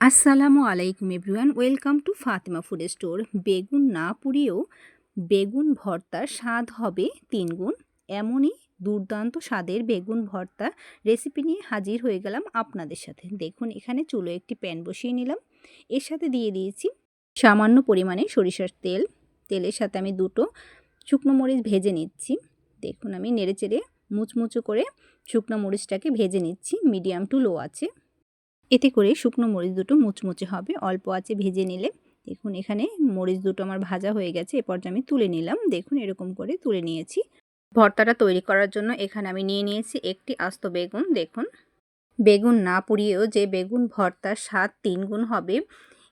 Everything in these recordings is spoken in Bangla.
আসসালামু আলাইকুম everyone, welcome to Fatima Food Store. বেগুন না পুড়িয়েও বেগুন ভর্তার স্বাদ হবে তিন গুণ। এমনই দুর্দান্ত স্বাদের বেগুন ভর্তা রেসিপি নিয়ে হাজির হয়ে গেলাম আপনাদের সাথে। দেখুন, এখানে চুলো একটি প্যান বসিয়ে নিলাম। এর সাথে দিয়ে দিয়েছি সামান্য পরিমাণে সরিষার তেল। তেলের সাথে আমি দুটো শুকনো মরিচ ভেজে নিচ্ছি। দেখুন, আমি নেড়ে চেড়ে মুচমুচু করে শুকনো মরিচটাকে ভেজে নিচ্ছি। মিডিয়াম টু লো আছে। এতে করে শুকনো মরিচ দুটো মুচমুচে হবে। অল্প আছে ভেজে নিলে দেখুন এখানে মরিচ দুটো আমার ভাজা হয়ে গেছে। এ পর্যায়ে আমি তুলে নিলাম। দেখুন এরকম করে তুলে নিয়েছি। ভর্তাটা তৈরি করার জন্য এখানে আমি নিয়ে নিয়েছি একটি আস্ত বেগুন। দেখুন, বেগুন না পুড়িয়েও যে বেগুন ভর্তার স্বাদ তিন গুণ হবে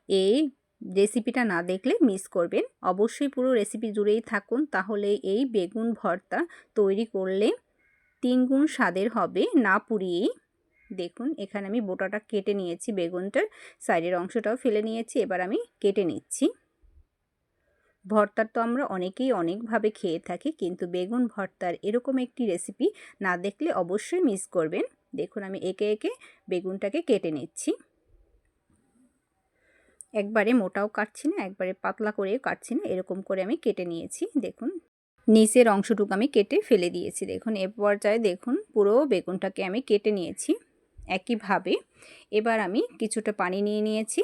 এই রেসিপিটা না দেখলে মিস করবেন। অবশ্যই পুরো রেসিপি জুড়েই থাকুন। তাহলে এই বেগুন ভর্তা তৈরি করলে তিন গুণ স্বাদের হবে। না পুড়িয়েই দেখুন, এখানে আমি বোটাটা কেটে নিয়েছি বেগুনটার, সাইডের অংশটাও ফেলে নিয়েছি, এবার আমি কেটে নিচ্ছি। ভর্তার তো আমরা অনেকেই অনেকভাবে খেয়ে থাকি, কিন্তু বেগুন ভর্তার এরকম একটি রেসিপি না দেখলে অবশ্যই মিস করবেন। দেখুন, আমি একে একে বেগুনটাকে কেটে নিচ্ছি। একবারে মোটাও কাটছি না, একবারে পাতলা করেও কাটছি না, এরকম করে আমি কেটে নিয়েছি, দেখুন। নিচের অংশটুকু আমি কেটে ফেলে দিয়েছি, দেখুন, এ পর্যায়ে দেখুন, পুরো বেগুনটাকে আমি কেটে নিয়েছি। একইভাবে এবার আমি কিছুটা পানি নিয়ে নিয়েছি।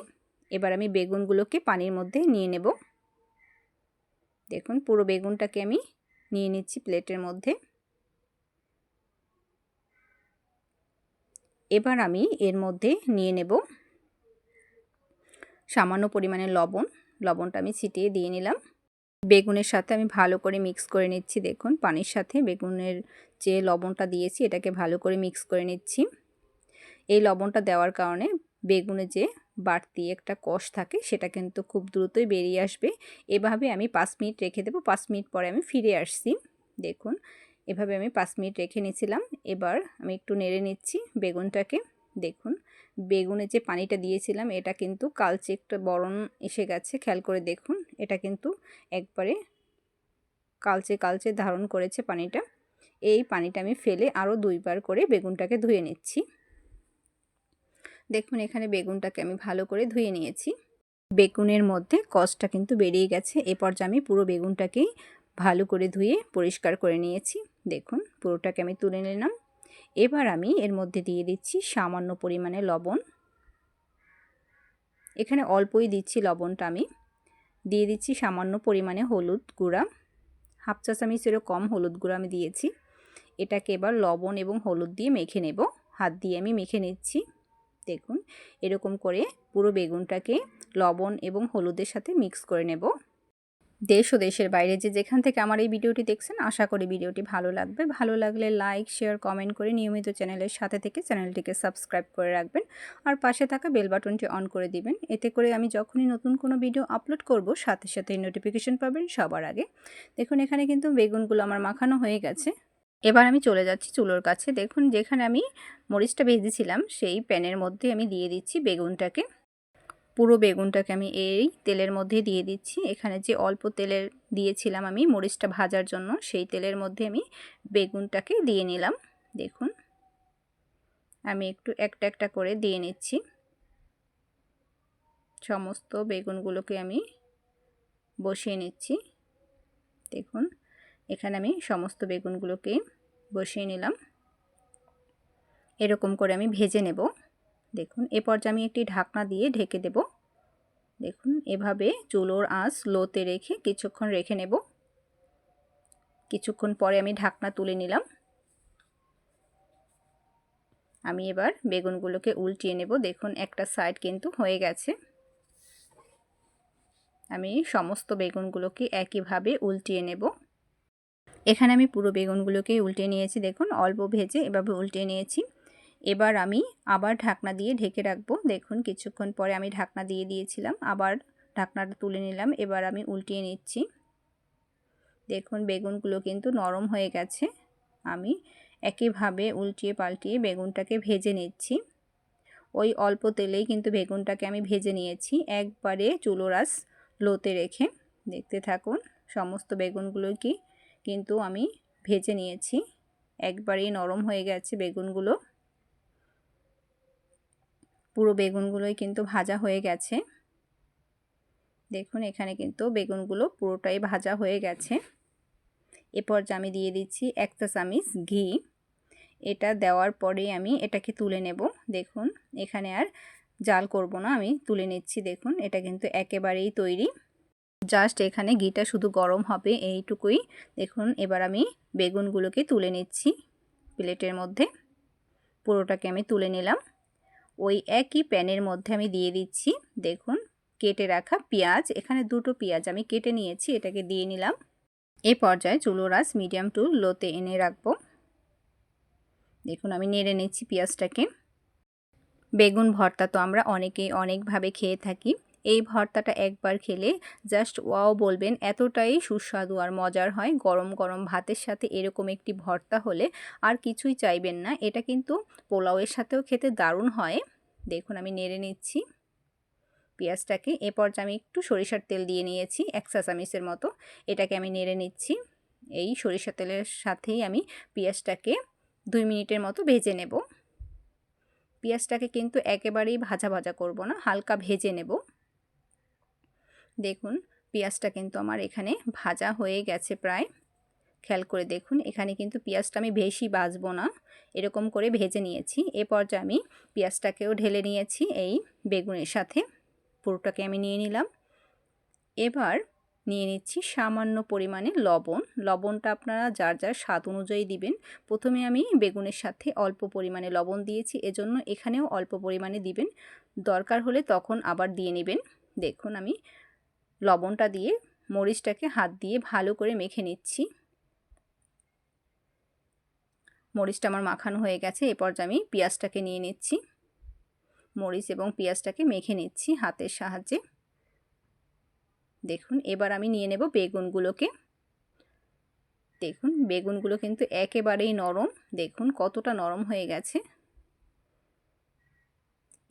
এবার আমি বেগুনগুলোকে পানির মধ্যে নিয়ে নেব। দেখুন, পুরো বেগুনটাকে আমি নিয়ে নিচ্ছি প্লেটের মধ্যে। এবার আমি এর মধ্যে নিয়ে নেব সামান্য পরিমাণে লবণ। লবণটা আমি ছিটিয়ে দিয়ে নিলাম। বেগুনের সাথে আমি ভালো করে মিক্স করে নিচ্ছি। দেখুন, পানির সাথে বেগুনের যে লবণটা দিয়েছি, এটাকে ভালো করে মিক্স করে নিচ্ছি। এই লবণটা দেওয়ার কারণে বেগুনে যে বাড়তি একটা কষ থাকে, সেটা কিন্তু খুব দ্রুতই বেরিয়ে আসবে। এভাবে আমি পাঁচ মিনিট রেখে দেবো। পাঁচ মিনিট পরে আমি ফিরে আসছি। দেখুন, এভাবে আমি পাঁচ মিনিট রেখে নিয়েছিলাম। এবার আমি একটু নেড়ে নিচ্ছি বেগুনটাকে। দেখুন, বেগুনে যে পানিটা দিয়েছিলাম, এটা কিন্তু কালচে একটা বরণ এসে গেছে। খেয়াল করে দেখুন, এটা কিন্তু একবারে কালচে কালচে ধারণ করেছে পানিটা। এই পানিটা আমি ফেলে আরও দুইবার করে বেগুনটাকে ধুয়ে নিচ্ছি। দেখুন, এখানে বেগুনটাকে আমি ভালো করে ধুয়ে নিয়েছি। বেগুনের মধ্যে কষটা কিন্তু বেরিয়ে গেছে। এ পর্যায়ে আমি পুরো বেগুনটাকেই ভালো করে ধুয়ে পরিষ্কার করে নিয়েছি। দেখুন, পুরোটাকে আমি তুলে নিলাম। এবার আমি এর মধ্যে দিয়ে দিচ্ছি সামান্য পরিমাণে লবণ। এখানে অল্পই দিচ্ছি লবণটা আমি। দিয়ে দিচ্ছি সামান্য পরিমাণে হলুদ গুঁড়া। হাফ চা চামিচেরও কম হলুদ গুঁড়া আমি দিয়েছি। এটাকে এবার লবণ এবং হলুদ দিয়ে মেখে নেব। হাত দিয়ে আমি মেখে নিচ্ছি। দেখুন, এরকম করে পুরো বেগুনটাকে লবণ এবং হলুদের সাথে মিক্স করে নেব। দেশ ও দেশের বাইরে যে যেখান থেকে আমার এই ভিডিওটি দেখছেন, আশা করি ভিডিওটি ভালো লাগবে। ভালো লাগলে লাইক শেয়ার কমেন্ট করে নিয়মিত চ্যানেলের সাথে থেকে চ্যানেলটিকে সাবস্ক্রাইব করে রাখবেন আর পাশে থাকা বেল বাটনটি অন করে দিবেন। এতে করে আমি যখনই নতুন কোনো ভিডিও আপলোড করব, সাথে সাথে নোটিফিকেশন পাবেন সবার আগে। দেখুন, এখানে কিন্তু বেগুনগুলো আমার মাখানো হয়ে গেছে। এবার আমি চলে যাচ্ছি চুলোর কাছে। দেখুন, যেখানে আমি মরিচটা ভেজেছিলাম, সেই প্যানের মধ্যে আমি দিয়ে দিচ্ছি বেগুনটাকে। পুরো বেগুনটাকে আমি এই তেলের মধ্যে দিয়ে দিচ্ছি। এখানে যে অল্প তেলের দিয়েছিলাম আমি মরিচটা ভাজার জন্য, সেই তেলের মধ্যে আমি বেগুনটাকে দিয়ে নিলাম। দেখুন, আমি একটু একটা একটা করে দিয়ে নিচ্ছি। সমস্ত বেগুনগুলোকে আমি বসিয়ে নিচ্ছি। দেখুন এখানে আমি সমস্ত বেগুনগুলোকে বসিয়ে নিলাম। এরকম করে আমি ভেজে নেব। দেখুন, এ পর্যায়ে আমি একটি ঢাকনা দিয়ে ঢেকে দেব। দেখুন, এভাবে চুলোর আঁচ লোতে রেখে কিছুক্ষণ রেখে নেব। কিছুক্ষণ পরে আমি ঢাকনা তুলে নিলাম। আমি এবার বেগুনগুলোকে উল্টিয়ে নেব। দেখুন, একটা সাইড কিন্তু হয়ে গেছে। আমি সমস্ত বেগুনগুলোকে একইভাবে উল্টিয়ে নেব। এখানে আমি পুরো বেগুনগুলোকে উল্টে নিয়েছি, দেখুন, অল্প ভেজে এভাবে উল্টে নিয়েছি। এবার আমি আবার ঢাকনা দিয়ে ঢেকে রাখব, দেখুন, কিছুক্ষণ পরে আমি ঢাকনা দিয়ে দিয়েছিলাম, আবার ঢাকনাটা তুলে নিলাম, এবার আমি উল্টিয়ে নিচ্ছি। দেখুন, বেগুনগুলো কিন্তু নরম হয়ে গেছে, আমি একইভাবে উল্টিয়ে পাল্টিয়ে বেগুনটাকে ভেজে নিচ্ছি। ওই অল্প তেলেই কিন্তু বেগুনটাকে আমি ভেজে নিয়েছি, একবারে চুলোরাস লোতে রেখে। দেখতে থাকুন, সমস্ত বেগুনগুলো কি কিন্তু আমি ভেজে নিয়েছি। একবারেই নরম হয়ে গেছে বেগুনগুলো। পুরো বেগুনগুলোই কিন্তু ভাজা হয়ে গেছে। দেখুন, এখানে কিন্তু বেগুনগুলো পুরোটাই ভাজা হয়ে গেছে। এরপর আমি দিয়ে দিচ্ছি একটা চামিচ ঘি। এটা দেওয়ার পরে আমি এটাকে তুলে নেব। দেখুন, এখানে আর জাল করব না, আমি তুলে নিচ্ছি। দেখুন, এটা কিন্তু একেবারেই তৈরি। জাস্ট এখানে ঘিটা শুধু গরম হবে, এইটুকুই। দেখুন, এবার আমি বেগুনগুলোকে তুলে নিচ্ছি প্লেটের মধ্যে। পুরোটাকে আমি তুলে নিলাম। ওই একই প্যানের মধ্যে আমি দিয়ে দিচ্ছি, দেখুন, কেটে রাখা পেঁয়াজ। এখানে দুটো পেঁয়াজ আমি কেটে নিয়েছি, এটাকে দিয়ে নিলাম। এ পর্যায়ে চুলো চুলোরাস মিডিয়াম টু লোতে এনে রাখব। দেখুন, আমি নেড়ে নিচ্ছি পেঁয়াজটাকে। বেগুন ভর্তা তো আমরা অনেকেই অনেকভাবে খেয়ে থাকি। এই ভর্তাটা একবার খেলে জাস্ট ওয়াও বলবেন, এতটাই সুস্বাদু আর মজার হয়। গরম গরম ভাতের সাথে এরকম একটি ভর্তা হলে আর কিছুই চাইবেন না। এটা কিন্তু পোলাওয়ের সাথেও খেতে দারুণ হয়। দেখুন, আমি নেড়ে নিচ্ছি। পেঁয়াজটাকে এ পর্যায়ে আমি একটু সরিষার তেল দিয়ে নিয়েছি, এক চামিচের মতো। এটাকে আমি নেড়ে নিচ্ছি। এই সরিষা তেলের সাথেই আমি পেঁয়াজটাকে দুই মিনিটের মতো ভেজে নেব। পেঁয়াজটাকে কিন্তু একেবারেই ভাজা ভাজা করব না, হালকা ভেজে নেব। দেখুন, পেঁয়াজটা কিন্তু আমার এখানে ভাজা হয়ে গেছে প্রায়। খেয়াল করে দেখুন, এখানে কিন্তু পেঁয়াজটা আমি বেশি বাজবো না। এরকম করে ভেজে নিয়েছি। এ পর্যায়ে আমি পেঁয়াজটাকেও ঢেলে নিয়েছি এই বেগুনের সাথে। পুরোটাকে আমি নিয়ে নিলাম। এবার নিয়ে নিচ্ছি সামান্য পরিমাণে লবণ। লবণটা আপনারা যার যার স্বাদ অনুযায়ী দিবেন। প্রথমে আমি বেগুনের সাথে অল্প পরিমাণে লবণ দিয়েছি। এজন্য এখানেও অল্প পরিমাণে দিবেন। দরকার হলে তখন আবার দিয়ে নেবেন। দেখুন আমি লবণটা দিয়ে মরিচটাকে হাত দিয়ে ভালো করে মেখে নিচ্ছি। মরিচটা আমার মাখানো হয়ে গেছে এরপর আমি পেঁয়াজটাকে নিয়ে নিচ্ছি। মরিচ এবং পেঁয়াজটাকে মেখে নিচ্ছি হাতের সাহায্যে। দেখুন, এবার আমি নিয়ে নেব বেগুনগুলোকে। দেখুন, বেগুনগুলো কিন্তু একেবারেই নরম। দেখুন, কতটা নরম হয়ে গেছে।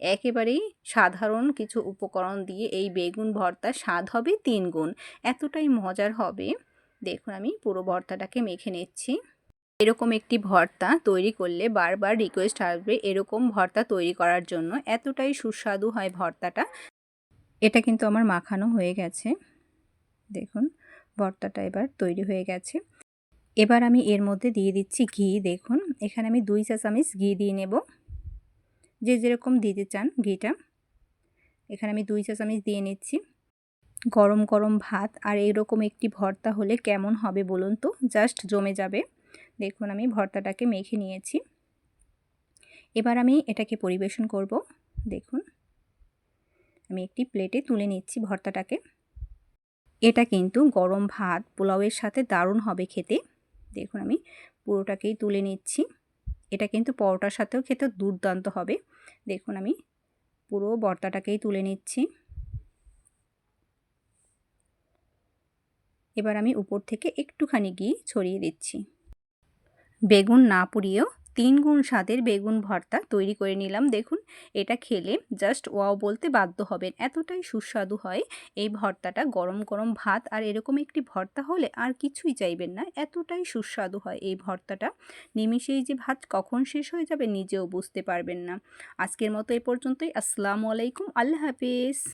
একেবারেই সাধারণ কিছু উপকরণ দিয়ে এই বেগুন ভর্তা স্বাদ হবে তিন গুণ। এতটাই মজার হবে। দেখুন, আমি পুরো ভর্তাটাকে মেখে নিচ্ছি। এরকম একটি ভর্তা তৈরি করলে বারবার রিকোয়েস্ট আসবে এরকম ভর্তা তৈরি করার জন্য। এতটাই সুস্বাদু হয় ভর্তাটা। এটা কিন্তু আমার মাখানো হয়ে গেছে। দেখুন, ভর্তাটা এবার তৈরি হয়ে গেছে। এবার আমি এর মধ্যে দিয়ে দিচ্ছি ঘি। দেখুন, এখানে আমি দুই চা চামচ ঘি দিয়ে নেব। যে যেরকম দিতে চান ঘিটা। এখানে আমি দুই চা চামচ দিয়ে নিচ্ছি। গরম গরম ভাত আর এরকম একটি ভর্তা হলে কেমন হবে বলুন তো? জাস্ট জমে যাবে। দেখুন আমি ভর্তাটাকে মেখে নিয়েছি। এবার আমি এটাকে পরিবেশন করব। দেখুন। আমি একটি প্লেটে তুলে নিচ্ছি ভর্তাটাকে। এটা কিন্তু গরম ভাত, পোলাওয়ের সাথে দারুণ হবে খেতে। দেখুন আমি পুরোটাকেই তুলে নিচ্ছি। এটা কিন্তু পরোটার সাথেও খেতে দুর্দান্ত হবে। দেখুন আমি পুরো বর্তাটাকেই তুলে নিচ্ছি। এবার আমি উপর থেকে একটুখানি ঘি ছড়িয়ে দিচ্ছি। বেগুন না পুড়িয়েও তিন গুণ স্বাদের বেগুন ভর্তা তৈরি করে নিলাম। দেখুন, এটা খেলে জাস্ট ওয়াও বলতে বাধ্য হবেন। এতটাই সুস্বাদু হয় এই ভর্তাটা। গরম গরম ভাত আর এরকম একটি ভর্তা হলে আর কিছুই চাইবেন না। এতটাই সুস্বাদু হয় এই ভর্তাটা। নিমিষেই যে ভাত কখন শেষ হয়ে যাবে নিজেও বুঝতে পারবেন না। আজকের মতো এ পর্যন্তই। আসসালামু আলাইকুম। আল্লাহ হাফিজ।